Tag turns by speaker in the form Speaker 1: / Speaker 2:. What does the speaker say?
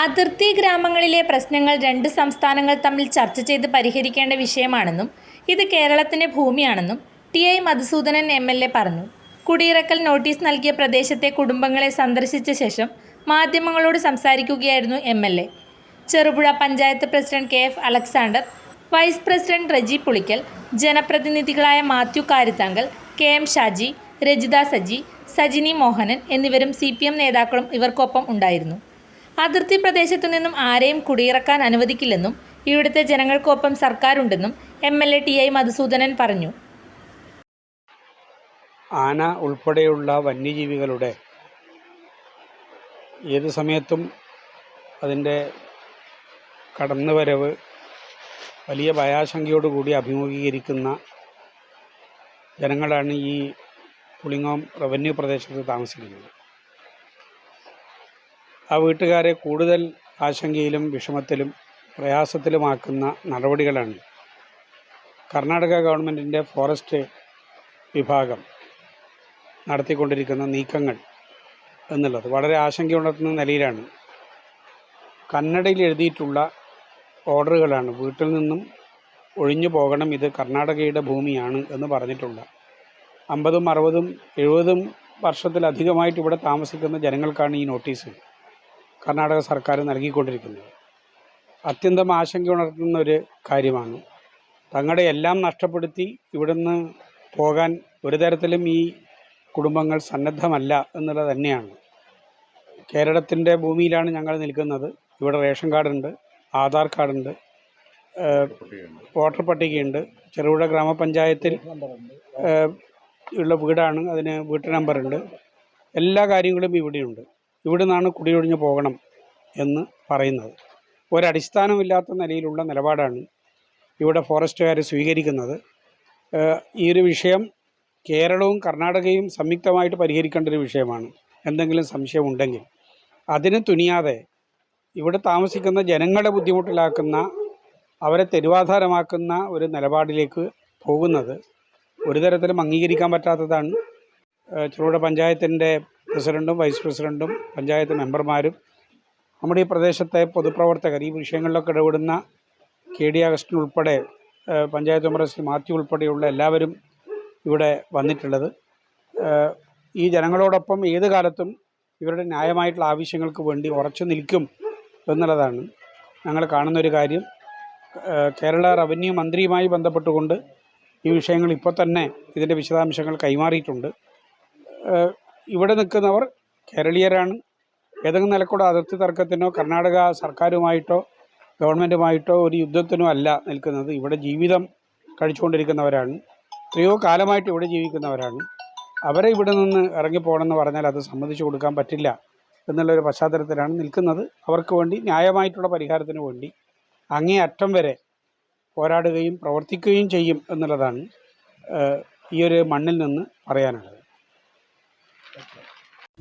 Speaker 1: അതിർത്തി ഗ്രാമങ്ങളിലെ പ്രശ്നങ്ങൾ രണ്ട് സംസ്ഥാനങ്ങൾ തമ്മിൽ ചർച്ച ചെയ്ത് പരിഹരിക്കേണ്ട വിഷയമാണെന്നും ഇത് കേരളത്തിന്റെ ഭൂമിയാണെന്നും T I Madhusudanan M L A പറഞ്ഞു. കുടിയിറക്കൽ നോട്ടീസ് നൽകിയ പ്രദേശത്തെ കുടുംബങ്ങളെ സന്ദർശിച്ച ശേഷം മാധ്യമങ്ങളോട് സംസാരിക്കുകയായിരുന്നു M L A. Cherupuzha panchayat president K F Alexander vice president Reji Pulikkal ജനപ്രതിനിധികളായ Mathew Karithankal K M Shaji Rajitha Saji Sajini Mohanan എന്നിവരും സി നേതാക്കളും ഇവർക്കൊപ്പം ഉണ്ടായിരുന്നു. അതിർത്തി പ്രദേശത്തു നിന്നും ആരെയും കുടിയിറക്കാൻ അനുവദിക്കില്ലെന്നും ഇവിടുത്തെ ജനങ്ങൾക്കൊപ്പം സർക്കാരുണ്ടെന്നും M L A T I Madhusudanan പറഞ്ഞു.
Speaker 2: ആന ഉൾപ്പെടെയുള്ള വന്യജീവികളുടെ ഏത് സമയത്തും അതിന്റെ കടന്നുവരവ് വലിയ ഭയാശങ്കയോടുകൂടി അഭിമുഖീകരിക്കുന്ന ജനങ്ങളാണ് ഈ പുളിങ്ങോം റവന്യൂ പ്രദേശത്ത് താമസിക്കുന്നത്. ആ വീട്ടുകാരെ കൂടുതൽ ആശങ്കയിലും വിഷമത്തിലും പ്രയാസത്തിലുമാക്കുന്ന നടപടികളാണ്. കർണാടക ഗവൺമെന്റിന്റെ ഫോറസ്റ്റ് വിഭാഗം നടത്തിക്കൊണ്ടിരിക്കുന്ന നീക്കങ്ങൾ എന്നുള്ളത് വളരെ ആശങ്കയുണർത്തുന്ന നിലയിലാണ്. കന്നഡയിൽ എഴുതിയിട്ടുള്ള ഓർഡറുകളാണ് വീട്ടിൽ നിന്നും ഒഴിഞ്ഞു പോകണം ഇത് കർണാടകയുടെ ഭൂമിയാണ് എന്ന് പറഞ്ഞിട്ടുള്ള. അമ്പതും അറുപതും എഴുപതും വർഷത്തിലധികമായിട്ട് ഇവിടെ താമസിക്കുന്ന ജനങ്ങൾക്കാണ് ഈ നോട്ടീസ്. കർണാടക സർക്കാർ നൽകിക്കൊണ്ടിരിക്കുന്നത്. അത്യന്തം ആശങ്ക ഉണർത്തുന്ന ഒരു കാര്യമാണ്. തങ്ങളുടെ എല്ലാം നഷ്ടപ്പെടുത്തി ഇവിടുന്ന് പോകാൻ ഒരു തരത്തിലും ഈ കുടുംബങ്ങൾ സന്നദ്ധമല്ല എന്നുള്ളത് തന്നെയാണ്. കേരളത്തിന്റെ ഭൂമിയിലാണ് ഞങ്ങൾ നിൽക്കുന്നത്. ഇവിടെ റേഷൻ കാർഡുണ്ട് ആധാർ കാർഡുണ്ട് വോട്ടർ പട്ടികയുണ്ട്. ചെറുപുഴ ഗ്രാമപഞ്ചായത്തിൽ ഉള്ള വീടാണ് അതിന് വീട്ടു നമ്പറുണ്ട്. എല്ലാ കാര്യങ്ങളും ഇവിടെയുണ്ട്. ഇവിടെ നിന്നാണ് കുടിയൊഴിഞ്ഞു പോകണം എന്ന് പറയുന്നത്. ഒരടിസ്ഥാനമില്ലാത്ത നിലയിലുള്ള നിലപാടാണ് ഇവിടെ ഫോറസ്റ്റുകാർ സ്വീകരിക്കുന്നത്. ഈ ഒരു വിഷയം കേരളവും കർണാടകയും സംയുക്തമായിട്ട് പരിഹരിക്കേണ്ട ഒരു വിഷയമാണ്. എന്തെങ്കിലും സംശയമുണ്ടെങ്കിൽ അതിന് തുനിയാതെ ഇവിടെ താമസിക്കുന്ന ജനങ്ങളെ ബുദ്ധിമുട്ടിലാക്കുന്ന അവരെ തെരുവാധാരമാക്കുന്ന ഒരു നിലപാടിലേക്ക് പോകുന്നത് ഒരു തരത്തിലും അംഗീകരിക്കാൻ പറ്റാത്തതാണ്. ചെറുപുഴ പഞ്ചായത്തിന്റെ പ്രസിഡന്റും വൈസ് പ്രസിഡന്റും പഞ്ചായത്ത് മെമ്പർമാരും നമ്മുടെ ഈ പ്രദേശത്തെ പൊതുപ്രവർത്തകർ ഈ വിഷയങ്ങളിലൊക്കെ ഇടപെടുന്ന കെ ഡി അഗസ്റ്റിൻ ഉൾപ്പെടെ പഞ്ചായത്ത് മെമ്പർ ശ്രീ മാത്യു ഉൾപ്പെടെയുള്ള എല്ലാവരും ഇവിടെ വന്നിട്ടുള്ളത്. ഈ ജനങ്ങളോടൊപ്പം ഏത് കാലത്തും ഇവരുടെ ന്യായമായിട്ടുള്ള ആവശ്യങ്ങൾക്ക് വേണ്ടി ഉറച്ചു നിൽക്കും എന്നുള്ളതാണ് ഞങ്ങൾ കാണുന്നൊരു കാര്യം. കേരള റവന്യൂ മന്ത്രിയുമായി ബന്ധപ്പെട്ടുകൊണ്ട് ഈ വിഷയങ്ങൾ ഇപ്പോൾ തന്നെ ഇതിന്റെ വിശദാംശങ്ങൾ കൈമാറിയിട്ടുണ്ട്. ഇവിടെ നിൽക്കുന്നവർ കേരളീയരാണ്. ഏതെങ്കിലും നിലക്കൂടെ അതിർത്തി തർക്കത്തിനോ കർണാടക സർക്കാരുമായിട്ടോ ഗവൺമെന്റുമായിട്ടോ ഒരു യുദ്ധത്തിനോ അല്ല നിൽക്കുന്നത്. ഇവിടെ ജീവിതം കഴിച്ചുകൊണ്ടിരിക്കുന്നവരാണ്. എത്രയോ കാലമായിട്ട് ഇവിടെ ജീവിക്കുന്നവരാണ്. അവരെ ഇവിടെ നിന്ന് ഇറങ്ങിപ്പോകണമെന്ന് പറഞ്ഞാൽ അത് സമ്മതിച്ചു കൊടുക്കാൻ പറ്റില്ല എന്നുള്ളൊരു പശ്ചാത്തലത്തിലാണ് നിൽക്കുന്നത്. അവർക്ക് വേണ്ടി ന്യായമായിട്ടുള്ള പരിഹാരത്തിന് വേണ്ടി അങ്ങേ അറ്റം വരെ പോരാടുകയും പ്രവർത്തിക്കുകയും ചെയ്യും എന്നുള്ളതാണ് ഈ ഒരു മണ്ണിൽ നിന്ന് പറയാനുള്ളത്.